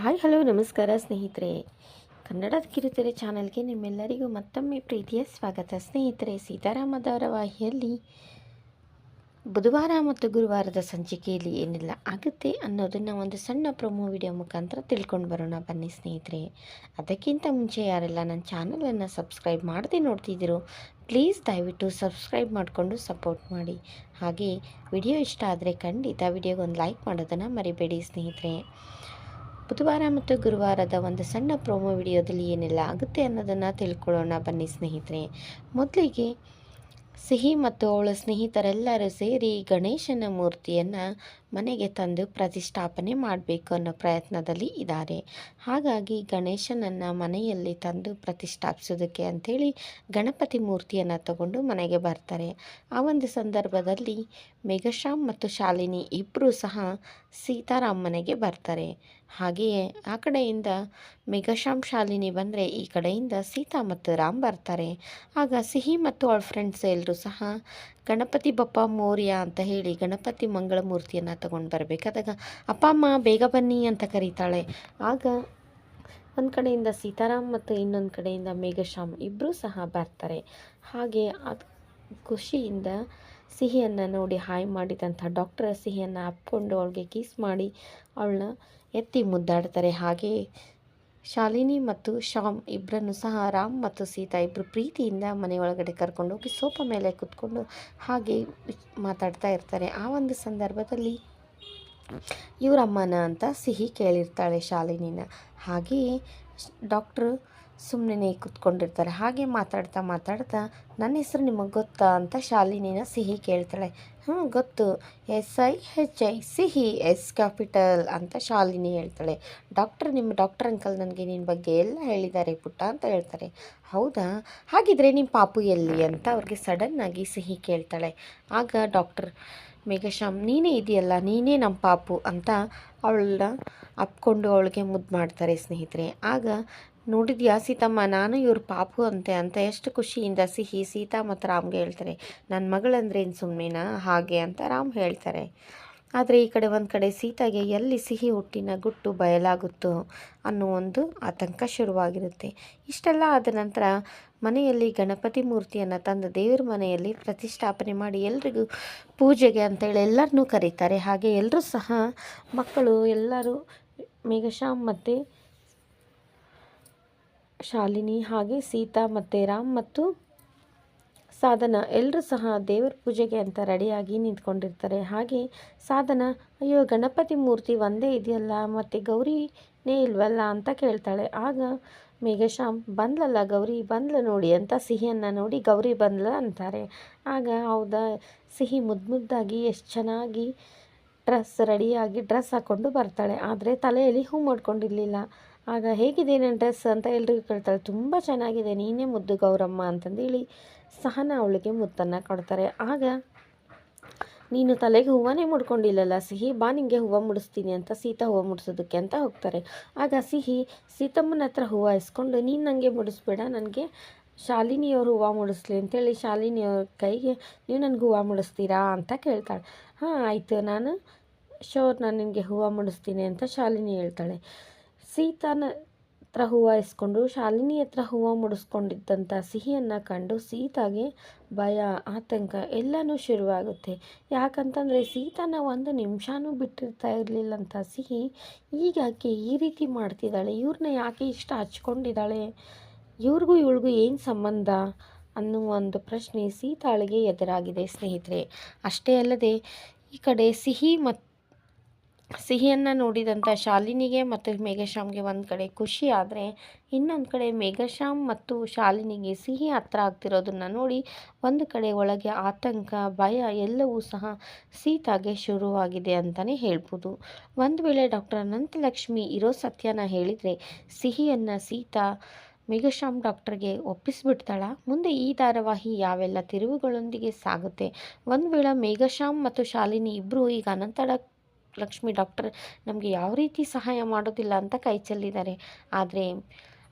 Hi, hello, ನಮಸ್ಕಾರ ಸ್ನೇಹಿತರೆ. ಕನ್ನಡದ ಕಿರುತೆರೆ ಚಾನಲ್ಗೆ ನಿಮ್ಮೆಲ್ಲರಿಗೂ ಮತ್ತೊಮ್ಮೆ ಪ್ರೀತಿಯ ಸ್ವಾಗತ. ಸ್ನೇಹಿತರೆ ಸೀತಾರಾಮ ಧಾರಾವಾಹಿಯಲ್ಲಿ ಬುಧವಾರ ಮತ್ತು ಗುರುವಾರದ ಸಂಚಿಕೆಯಲ್ಲಿ ಏನೆಲ್ಲ ಆಗುತ್ತೆ ಅನ್ನೋದನ್ನು ಒಂದು ಸಣ್ಣ ಪ್ರೊಮೋ ವಿಡಿಯೋ ಮುಖಾಂತರ ತಿಳ್ಕೊಂಡು ಬರೋಣ. ಬನ್ನಿ ಸ್ನೇಹಿತರೆ. ಅದಕ್ಕಿಂತ ಮುಂಚೆ ಯಾರೆಲ್ಲ ನನ್ನ ಚಾನಲನ್ನು ಸಬ್ಸ್ಕ್ರೈಬ್ ಮಾಡದೆ ನೋಡ್ತಿದ್ದೀರೋ, ಪ್ಲೀಸ್ ದಯವಿಟ್ಟು ಸಬ್ಸ್ಕ್ರೈಬ್ ಮಾಡಿಕೊಂಡು ಸಪೋರ್ಟ್ ಮಾಡಿ. ಹಾಗೆ ವಿಡಿಯೋ ಇಷ್ಟ ಆದರೆ ಖಂಡಿತ ವಿಡಿಯೋಗೆ ಒಂದು ಲೈಕ್ ಮಾಡೋದನ್ನು ಮರಿಬೇಡಿ ಸ್ನೇಹಿತರೆ. ಬುಧವಾರ ಮತ್ತು ಗುರುವಾರದ ಒಂದು ಸಣ್ಣ ಪ್ರೋಮೋ ವಿಡಿಯೋದಲ್ಲಿ ಏನೆಲ್ಲ ಆಗುತ್ತೆ ಅನ್ನೋದನ್ನು ತಿಳ್ಕೊಳ್ಳೋಣ. ಬನ್ನಿ ಸ್ನೇಹಿತರೆ, ಮೊದಲಿಗೆ ಸಿಹಿ ಮತ್ತು ಅವಳ ಸ್ನೇಹಿತರೆಲ್ಲರೂ ಸೇರಿ ಗಣೇಶನ ಮೂರ್ತಿಯನ್ನು ಮನೆಗೆ ತಂದು ಪ್ರತಿಷ್ಠಾಪನೆ ಮಾಡಬೇಕು ಅನ್ನೋ ಪ್ರಯತ್ನದಲ್ಲಿ ಇದ್ದಾರೆ. ಹಾಗಾಗಿ ಗಣೇಶನನ್ನು ಮನೆಯಲ್ಲಿ ತಂದು ಪ್ರತಿಷ್ಠಾಪಿಸೋದಕ್ಕೆ ಅಂಥೇಳಿ ಗಣಪತಿ ಮೂರ್ತಿಯನ್ನು ತಗೊಂಡು ಮನೆಗೆ ಬರ್ತಾರೆ. ಆ ಒಂದು ಸಂದರ್ಭದಲ್ಲಿ ಮೇಘಶ್ಯಾಮ್ ಮತ್ತು ಶಾಲಿನಿ ಇಬ್ಬರೂ ಸಹ ಸೀತಾರಾಮ್ ಮನೆಗೆ ಬರ್ತಾರೆ. ಹಾಗೆಯೇ ಆ ಕಡೆಯಿಂದ ಮೇಘಶ್ಯಾಮ್, ಶಾಲಿನಿ ಬಂದರೆ ಈ ಕಡೆಯಿಂದ ಸೀತಾ ಮತ್ತು ರಾಮ್ ಬರ್ತಾರೆ. ಆಗ ಸಿಹಿ ಮತ್ತು ಅವಳ ಫ್ರೆಂಡ್ಸ್ ಎಲ್ಲರೂ ಸಹ ಗಣಪತಿ ಬಪ್ಪ ಮೌರ್ಯ ಅಂತ ಹೇಳಿ ಗಣಪತಿ ಮಂಗಳ ಮೂರ್ತಿಯನ್ನು ತಗೊಂಡು ಬರಬೇಕಾದಾಗ ಅಪ್ಪ, ಅಮ್ಮ ಬೇಗ ಬನ್ನಿ ಅಂತ ಕರೀತಾಳೆ. ಆಗ ಒಂದು ಕಡೆಯಿಂದ ಸೀತಾರಾಮ್ ಮತ್ತು ಇನ್ನೊಂದು ಕಡೆಯಿಂದ ಮೇಘಶ್ಯಾಮ್ ಇಬ್ಬರೂ ಸಹ ಬರ್ತಾರೆ. ಹಾಗೆ ಅದು ಖುಷಿಯಿಂದ ಸಿಹಿಯನ್ನು ನೋಡಿ ಹಾಯ್ ಮಾಡಿದಂಥ ಡಾಕ್ಟರ್ ಸಿಹಿಯನ್ನು ಅಪ್ಕೊಂಡು ಅವಳಿಗೆ ಕಿಸ್ ಮಾಡಿ ಅವಳನ್ನ ಎತ್ತಿ ಮುದ್ದಾಡ್ತಾರೆ. ಹಾಗೆ ಶಾಲಿನಿ ಮತ್ತು ಶ್ಯಾಮ್ ಇಬ್ಬರನ್ನು ಸಹ ರಾಮ್ ಮತ್ತು ಸೀತಾ ಇಬ್ಬರು ಪ್ರೀತಿಯಿಂದ ಮನೆ ಒಳಗಡೆ ಕರ್ಕೊಂಡು ಹೋಗಿ ಸೋಫಾ ಮೇಲೆ ಕೂತ್ಕೊಂಡು ಹಾಗೆ ಮಾತಾಡ್ತಾ ಇರ್ತಾರೆ. ಆ ಒಂದು ಸಂದರ್ಭದಲ್ಲಿ ಇವರಮ್ಮನ ಅಂತ ಸಿಹಿ ಕೇಳಿರ್ತಾಳೆ ಶಾಲಿನಿನ. ಹಾಗೆಯೇ ಡಾಕ್ಟ್ರು ಸುಮ್ಮನೆ ಕೂತ್ಕೊಂಡಿರ್ತಾರೆ. ಹಾಗೆ ಮಾತಾಡ್ತಾ ಮಾತಾಡ್ತಾ, ನನ್ನ ಹೆಸರು ನಿಮಗೆ ಗೊತ್ತಾ? ಅಂತ ಶಾಲಿನಿನ ಸಿಹಿ ಕೇಳ್ತಾಳೆ. ಹ್ಞೂ ಗೊತ್ತು. S I H I, Sihi, S capital ಅಂತ ಶಾಲಿನಿ ಹೇಳ್ತಾಳೆ. ಡಾಕ್ಟರ್ ನಿಮ್ಮ ಡಾಕ್ಟರ್ ಅಂಕಲ್ ನನಗೆ ನಿನ್ನ ಬಗ್ಗೆ ಎಲ್ಲ ಹೇಳಿದ್ದಾರೆ ಪುಟ್ಟ ಅಂತ ಹೇಳ್ತಾರೆ. ಹೌದಾ? ಹಾಗಿದ್ರೆ ನಿಮ್ಮ ಪಾಪು ಎಲ್ಲಿ? ಅಂತ ಅವ್ರಿಗೆ ಸಡನ್ನಾಗಿ ಸಿಹಿ ಕೇಳ್ತಾಳೆ. ಆಗ ಡಾಕ್ಟರ್ ಮೇಘಶ್ಯಾಮ್, ನೀನೇ ಇದೆಯಲ್ಲ, ನೀನೇ ನಮ್ಮ ಪಾಪು ಅಂತ ಅವಳನ್ನ ಅಪ್ಕೊಂಡು ಅವಳಿಗೆ ಮುದ್ದು ಮಾಡ್ತಾರೆ ಸ್ನೇಹಿತರೆ. ಆಗ ನೋಡಿದ್ಯಾ ಸೀತಮ್ಮ, ನಾನು ಇವ್ರ ಪಾಪು ಅಂತೆ ಅಂತ ಎಷ್ಟು ಖುಷಿಯಿಂದ ಸಿಹಿ ಸೀತಾ ಮತ್ತು ರಾಮ್ಗೆ ಹೇಳ್ತಾರೆ. ನನ್ನ ಮಗಳಂದ್ರೇನು ಸುಮ್ಮನೆನಾ ಹಾಗೆ ಅಂತ ರಾಮ್ ಹೇಳ್ತಾರೆ. ಆದರೆ ಈ ಕಡೆ ಒಂದು ಕಡೆ ಸೀತಾಗೆ ಎಲ್ಲಿ ಸಿಹಿ ಹುಟ್ಟಿನ ಗುಟ್ಟು ಬಯಲಾಗುತ್ತೋ ಅನ್ನೋ ಒಂದು ಆತಂಕ ಶುರುವಾಗಿರುತ್ತೆ. ಇಷ್ಟೆಲ್ಲ ಆದ ನಂತರ ಮನೆಯಲ್ಲಿ ಗಣಪತಿ ಮೂರ್ತಿಯನ್ನು ತಂದು ದೇವ್ರ ಮನೆಯಲ್ಲಿ ಪ್ರತಿಷ್ಠಾಪನೆ ಮಾಡಿ ಎಲ್ರಿಗೂ ಪೂಜೆಗೆ ಅಂತೇಳಿ ಎಲ್ಲರನ್ನೂ ಕರೀತಾರೆ. ಹಾಗೆ ಎಲ್ಲರೂ ಸಹ ಮಕ್ಕಳು ಎಲ್ಲರೂ ಮೇಘಶ್ಯಾಮ್ ಮತ್ತು ಶಾಲಿನಿ ಹಾಗೆ ಸೀತಾ ಮತ್ತು ರಾಮ್ ಮತ್ತು ಸಾಧನ ಎಲ್ಲರೂ ಸಹ ದೇವರ ಪೂಜೆಗೆ ಅಂತ ರೆಡಿಯಾಗಿ ನಿಂತ್ಕೊಂಡಿರ್ತಾರೆ. ಹಾಗೆ ಸಾಧನ, ಅಯ್ಯೋ, ಗಣಪತಿ ಮೂರ್ತಿ ಒಂದೇ ಇದೆಯಲ್ಲ, ಮತ್ತು ಗೌರಿನೇ ಇಲ್ವಲ್ಲ ಅಂತ ಕೇಳ್ತಾಳೆ. ಆಗ ಮೇಘಶಾಮ್ ಬಂದ್ಲಲ್ಲ ಗೌರಿ, ಬಂದ್ಲ ನೋಡಿ ಅಂತ ಸಿಹಿಯನ್ನು ನೋಡಿ ಗೌರಿ ಬಂದ್ಲ ಅಂತಾರೆ. ಆಗ ಹೌದಾ, ಸಿಹಿ ಮುದ್ದು ಮುದ್ದಾಗಿ ಎಷ್ಟು ಚೆನ್ನಾಗಿ ಡ್ರೆಸ್ ರೆಡಿಯಾಗಿ ಡ್ರೆಸ್ ಹಾಕ್ಕೊಂಡು ಬರ್ತಾಳೆ. ಆದರೆ ತಲೆಯಲ್ಲಿ ಹೂ ಮಾಡ್ಕೊಂಡಿರಲಿಲ್ಲ. ಆಗ ಹೇಗಿದೆ ನನ್ನ ಡ್ರೆಸ್ ಅಂತ ಎಲ್ರಿಗೂ ಕೇಳ್ತಾಳೆ. ತುಂಬ ಚೆನ್ನಾಗಿದೆ, ನೀನೇ ಮುದ್ದು ಗೌರಮ್ಮ ಅಂತಂದೇಳಿ ಸಹನ ಅವಳಿಗೆ ಮುತ್ತನ್ನು ಕೊಡ್ತಾರೆ. ಆಗ, ನೀನು ತಲೆಗೆ ಹೂವನೇ ಮುಡ್ಕೊಂಡಿಲ್ಲಲ್ಲ, ಸಿಹಿ ಬಾ ನಿಂಗೆ ಹೂವು ಮುಡಿಸ್ತೀನಿ ಅಂತ ಸೀತಾ ಹೂವು ಮುಡಿಸೋದಕ್ಕೆ ಅಂತ ಹೋಗ್ತಾರೆ. ಆಗ ಸಿಹಿ, ಸೀತಮ್ಮನ ಹತ್ರ ಹೂವು ಇಸ್ಕೊಂಡು, ನೀನು ನನಗೆ ಮುಡಿಸ್ಬೇಡ, ನನಗೆ ಶಾಲಿನಿಯವರು ಹೂವು ಮುಡಿಸ್ಲಿ ಅಂತೇಳಿ ಶಾಲಿನಿಯವ್ರ ಕೈಗೆ, ನೀವು ನನಗೆ ಹೂವು ಮುಡಿಸ್ತೀರಾ ಅಂತ ಕೇಳ್ತಾಳೆ. ಹಾಂ, ಆಯಿತು, ನಾನು ಶೋರ್ ನಾನು ನಿನಗೆ ಹೂವು ಮುಡಿಸ್ತೀನಿ ಅಂತ ಶಾಲಿನಿ ಹೇಳ್ತಾಳೆ. ಸೀತಾನ ಹತ್ರ ಹೂವು ಇಸ್ಕೊಂಡು, ಶಾಲಿನಿ ಹತ್ರ ಹೂವು ಮುಡಿಸ್ಕೊಂಡಿದ್ದಂಥ ಸಿಹಿಯನ್ನು ಕಂಡು ಸೀತಾಗೆ ಭಯ, ಆತಂಕ ಎಲ್ಲನೂ ಶುರುವಾಗುತ್ತೆ. ಯಾಕಂತಂದರೆ ಸೀತನ ಒಂದು ನಿಮಿಷನೂ ಬಿಟ್ಟಿರ್ತಾ ಇರಲಿಲ್ಲಂಥ ಸಿಹಿ ಈಗ ಆಕೆ ಈ ರೀತಿ ಮಾಡ್ತಿದ್ದಾಳೆ. ಇವ್ರನ್ನ ಯಾಕೆ ಇಷ್ಟ ಹಚ್ಕೊಂಡಿದ್ದಾಳೆ? ಇವ್ರಿಗೂ ಇವಳಿಗೂ ಏನು ಸಂಬಂಧ ಅನ್ನುವ ಒಂದು ಪ್ರಶ್ನೆ ಸೀತಾಳಿಗೆ ಎದುರಾಗಿದೆ ಸ್ನೇಹಿತರೆ. ಅಷ್ಟೇ ಅಲ್ಲದೆ ಈ ಕಡೆ ಸಿಹಿ ಮತ್ತು ಸಿಹಿಯನ್ನು ನೋಡಿದಂಥ ಶಾಲಿನಿಗೆ ಮತ್ತು ಮೇಘಶ್ಯಾಮ್ಗೆ ಒಂದು ಕಡೆ ಖುಷಿ ಆದರೆ ಇನ್ನೊಂದು ಕಡೆ ಮೇಘಶ್ಯಾಮ್ ಮತ್ತು ಶಾಲಿನಿಗೆ ಸಿಹಿ ಹತ್ರ ಆಗ್ತಿರೋದನ್ನು ನೋಡಿ ಒಂದು ಕಡೆ ಒಳಗೆ ಆತಂಕ, ಭಯ ಎಲ್ಲವೂ ಸಹ ಸೀತಾಗೆ ಶುರುವಾಗಿದೆ ಅಂತಲೇ ಹೇಳ್ಬೋದು. ಒಂದು ವೇಳೆ ಡಾಕ್ಟರ್ ಅನಂತಲಕ್ಷ್ಮಿ ಇರೋ ಸತ್ಯನ ಹೇಳಿದರೆ ಸಿಹಿಯನ್ನು ಸೀತಾ ಮೇಘಶ್ಯಾಮ್ ಡಾಕ್ಟರ್ಗೆ ಒಪ್ಪಿಸ್ಬಿಡ್ತಾಳ. ಮುಂದೆ ಈ ಧಾರಾವಾಹಿ ಯಾವೆಲ್ಲ ತಿರುವುಗಳೊಂದಿಗೆ ಸಾಗುತ್ತೆ? ಒಂದು ವೇಳೆ ಮೇಘಶ್ಯಾಮ್ ಮತ್ತು ಶಾಲಿನಿ ಇಬ್ಬರು ಈಗ ಅನಂತ ಲಕ್ಷ್ಮಿ ಡಾಕ್ಟರ್ ನಮಗೆ ಯಾವ ರೀತಿ ಸಹಾಯ ಮಾಡೋದಿಲ್ಲ ಅಂತ ಕೈ ಚೆಲ್ಲಿದ್ದಾರೆ. ಆದರೆ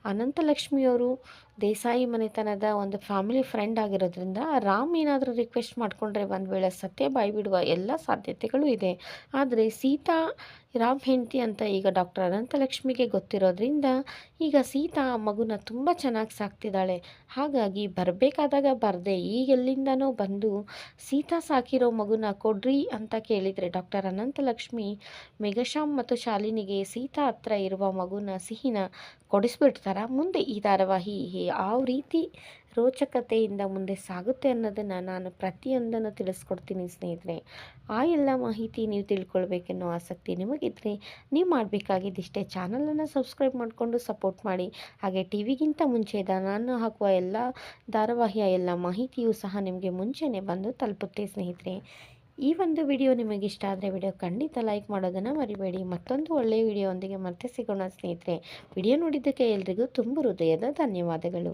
ಅನಂತಲಕ್ಷ್ಮಿಯವರು ದೇಸಾಯಿ ಮನೆತನದ ಒಂದು ಫ್ಯಾಮಿಲಿ ಫ್ರೆಂಡ್ ಆಗಿರೋದ್ರಿಂದ ರಾಮ್ ಏನಾದರೂ ರಿಕ್ವೆಸ್ಟ್ ಮಾಡಿಕೊಂಡ್ರೆ ಒಂದು ವೇಳೆ ಸತ್ಯ ಬಾಯಿ ಬಿಡುವ ಎಲ್ಲ ಸಾಧ್ಯತೆಗಳು ಇದೆ. ಆದರೆ ಸೀತಾ ರಾಮ್ ಹೆಂಡತಿ ಅಂತ ಈಗ ಡಾಕ್ಟರ್ ಅನಂತಲಕ್ಷ್ಮಿಗೆ ಗೊತ್ತಿರೋದ್ರಿಂದ ಈಗ ಸೀತಾ ಆ ಮಗುನ ತುಂಬ ಚೆನ್ನಾಗಿ ಸಾಕ್ತಿದ್ದಾಳೆ. ಹಾಗಾಗಿ ಬರಬೇಕಾದಾಗ ಬರದೆ ಈಗೆಲ್ಲಿಂದನೋ ಬಂದು ಸೀತಾ ಸಾಕಿರೋ ಮಗುನ ಕೊಡ್ರಿ ಅಂತ ಕೇಳಿದರೆ ಡಾಕ್ಟರ್ ಅನಂತಲಕ್ಷ್ಮಿ ಮೆಘಶ್ಯಾಮ್ ಮತ್ತು ಶಾಲಿನಿಗೆ ಸೀತಾ ಹತ್ರ ಇರುವ ಮಗುನ ಸಿಹಿನ ಕೊಡಿಸ್ಬಿಡ್ತಾರ? ಮುಂದೆ ಈ ಧಾರಾವಾಹಿ ಯಾವ ರೀತಿ ರೋಚಕತೆಯಿಂದ ಮುಂದೆ ಸಾಗುತ್ತೆ ಅನ್ನೋದನ್ನು ನಾನು ಪ್ರತಿಯೊಂದನ್ನು ತಿಳಿಸ್ಕೊಡ್ತೀನಿ ಸ್ನೇಹಿತರೆ. ಆ ಎಲ್ಲ ಮಾಹಿತಿ ನೀವು ತಿಳ್ಕೊಳ್ಬೇಕೆನ್ನೋ ಆಸಕ್ತಿ ನಿಮಗಿದ್ರೆ ನೀವು ಮಾಡಬೇಕಾಗಿದ್ದಿಷ್ಟೇ ಚಾನಲನ್ನು ಸಬ್ಸ್ಕ್ರೈಬ್ ಮಾಡಿಕೊಂಡು ಸಪೋರ್ಟ್ ಮಾಡಿ. ಹಾಗೆ ಟಿ ವಿಗಿಂತ ಮುಂಚೆ ನಾನು ಹಾಕುವ ಎಲ್ಲ ಧಾರಾವಾಹಿಯ ಎಲ್ಲ ಮಾಹಿತಿಯೂ ಸಹ ನಿಮಗೆ ಮುಂಚೆನೇ ಬಂದು ತಲುಪುತ್ತೆ ಸ್ನೇಹಿತರೆ. ಈ ಒಂದು ವಿಡಿಯೋ ನಿಮಗೆ ಇಷ್ಟ ಆದರೆ ವಿಡಿಯೋ ಖಂಡಿತ ಲೈಕ್ ಮಾಡೋದನ್ನು ಮರಿಬೇಡಿ. ಮತ್ತೊಂದು ಒಳ್ಳೆಯ ವಿಡಿಯೋ ಒಂದಿಗೆ ಮತ್ತೆ ಸಿಗೋಣ ಸ್ನೇಹಿತರೆ. ವಿಡಿಯೋ ನೋಡಿದ್ದಕ್ಕೆ ಎಲ್ರಿಗೂ ತುಂಬ ಹೃದಯದ ಧನ್ಯವಾದಗಳು.